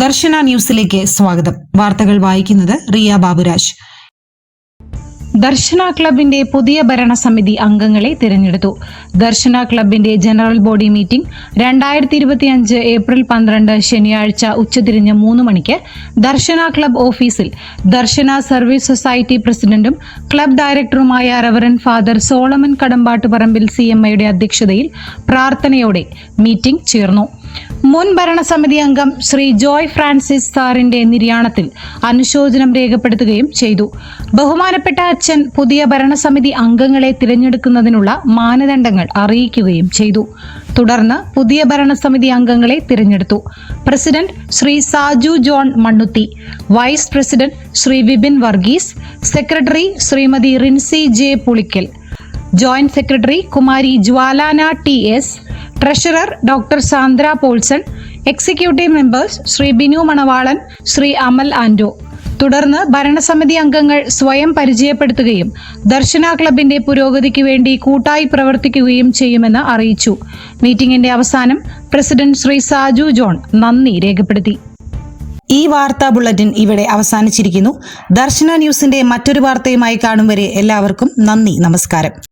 ദർശന ന്യൂസിലേക്ക് സ്വാഗതം. വാർത്തകൾ വായിക്കുന്നത് റിയ ബാബുരാജ്. ദർശന ക്ലബിന്റെ പുതിയ ഭരണസമിതി അംഗങ്ങളെ തിരഞ്ഞെടുത്തു. ദർശന ക്ലബിന്റെ ജനറൽ ബോഡി മീറ്റിംഗ് രണ്ടായിരത്തി ഇരുപത്തിയഞ്ച് ഏപ്രിൽ പന്ത്രണ്ട് ശനിയാഴ്ച ഉച്ചതിരിഞ്ഞ് മൂന്ന് മണിക്ക് ദർശന ക്ലബ് ഓഫീസിൽ ദർശന സർവീസ് സൊസൈറ്റി പ്രസിഡന്റും ക്ലബ് ഡയറക്ടറുമായ reverend father Solomon Kadambattuparambil C M അധ്യക്ഷതയിൽ പ്രാർത്ഥനയോടെ മീറ്റിംഗ് ചേർന്നു. മുൻ ഭരണസമിതി അംഗം ശ്രീ ജോയ് ഫ്രാൻസിസ് സാറിന്റെ നിര്യാണത്തിൽ അനുശോചനം രേഖപ്പെടുത്തുകയും ചെയ്തു. ബഹുമാനപ്പെട്ട അച്ഛൻ പുതിയ ഭരണസമിതി അംഗങ്ങളെ തിരഞ്ഞെടുക്കുന്നതിനുള്ള മാനദണ്ഡങ്ങൾ അറിയിക്കുകയും ചെയ്തു. തുടർന്ന് പുതിയ ഭരണസമിതി അംഗങ്ങളെ തിരഞ്ഞെടുത്തു. President Shri Saju John Mannuthy vice president Shri Vipin Varghese secretary Shrimati Rincy J Pulickal joint secretary Kumari Jwalana T S treasurer doctor Sandra Paulson executive members Shri Binu Manavalan Shri Amal ആൻഡോ തുടർന്ന് ഭരണസമിതി അംഗങ്ങൾ സ്വയം പരിചയപ്പെടുത്തുകയും ദർശന ക്ലബിന്റെ പുരോഗതിക്ക് വേണ്ടി കൂട്ടായി പ്രവർത്തിക്കുകയും ചെയ്യുമെന്ന് അറിയിച്ചു. മീറ്റിംഗിന്റെ അവസാനം പ്രസിഡന്റ് ശ്രീ സാജു ജോൺ നന്ദി രേഖപ്പെടുത്തി. ഈ വാർത്താ ബുള്ളറ്റിൻ ഇവിടെ അവസാനിച്ചിരിക്കുന്നു. ദർശന ന്യൂസിന്റെ മറ്റൊരു വാർത്തയുമായി കാണും വരെ എല്ലാവർക്കും നന്ദി നമസ്കാരം.